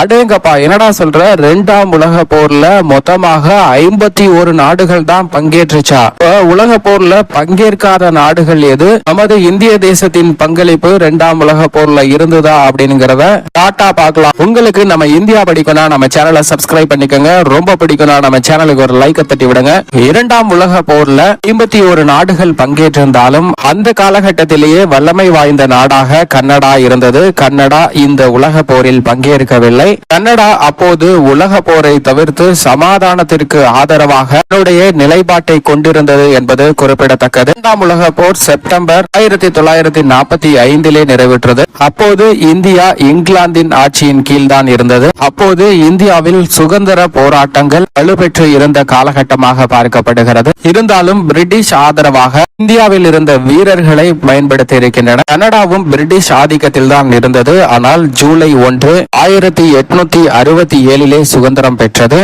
அடேங்கப்பா என்னடா சொல்ற? ரெண்டாம் உலக போர்ல மொத்தமாக ஐம்பத்தி ஒரு நாடுகள் தான் பங்கேற்றுச்சா? உலக போர்ல பங்கேற்காத நாடுகள் எது? நமது இந்திய தேசத்தின் பங்களிப்பு ரெண்டாம் உலக போர்ல இருந்ததா அப்படிங்கறத டாட்டா பார்க்கலாம். உங்களுக்கு நம்ம இந்தியா படிக்கணும் நம்ம சேனலை சப்ஸ்கிரைப் பண்ணிக்கோங்க. ரொம்ப பிடிக்கணும் நம்ம சேனலுக்கு ஒரு லைக் தட்டி விடுங்க. இரண்டாம் உலக போர்ல ஐம்பத்தி ஒரு நாடுகள் பங்கேற்றிருந்தாலும் அந்த காலகட்டத்திலேயே வல்லமை வாய்ந்த நாடாக கன்னடா இருந்தது. கன்னடா இந்த உலக போரில் பங்கேற்கவில்லை. இல்லை. கனடா அப்போது உலக போரை தவிர்த்து சமாதானத்திற்கு ஆதரவாக தன்னுடைய நிலைப்பாட்டை கொண்டிருந்தது என்பது குறிப்பிடத்தக்கது. இரண்டாம் உலக போர் செப்டம்பர் ஆயிரத்தி தொள்ளாயிரத்தி நாற்பத்தி ஐந்திலே நிறைவேற்றது. அப்போது இந்தியா இங்கிலாந்தின் ஆட்சியின் கீழ் தான் இருந்தது. அப்போது இந்தியாவில் சுதந்திர போராட்டங்கள் வலுப்பெற்று இருந்த காலகட்டமாக பார்க்கப்படுகிறது. இருந்தாலும் பிரிட்டிஷ் ஆதரவாக இந்தியாவில் இருந்த வீரர்களை பயன்படுத்தி இருக்கின்றன கனடாவும் பிரிட்டிஷ் ஆதிக்கத்தில் தான் இருந்தது. ஆனால் ஜூலை ஒன்று ஆயிரத்தி எட்நூத்தி அறுபத்தி ஏழிலே சுதந்திரம் பெற்றது.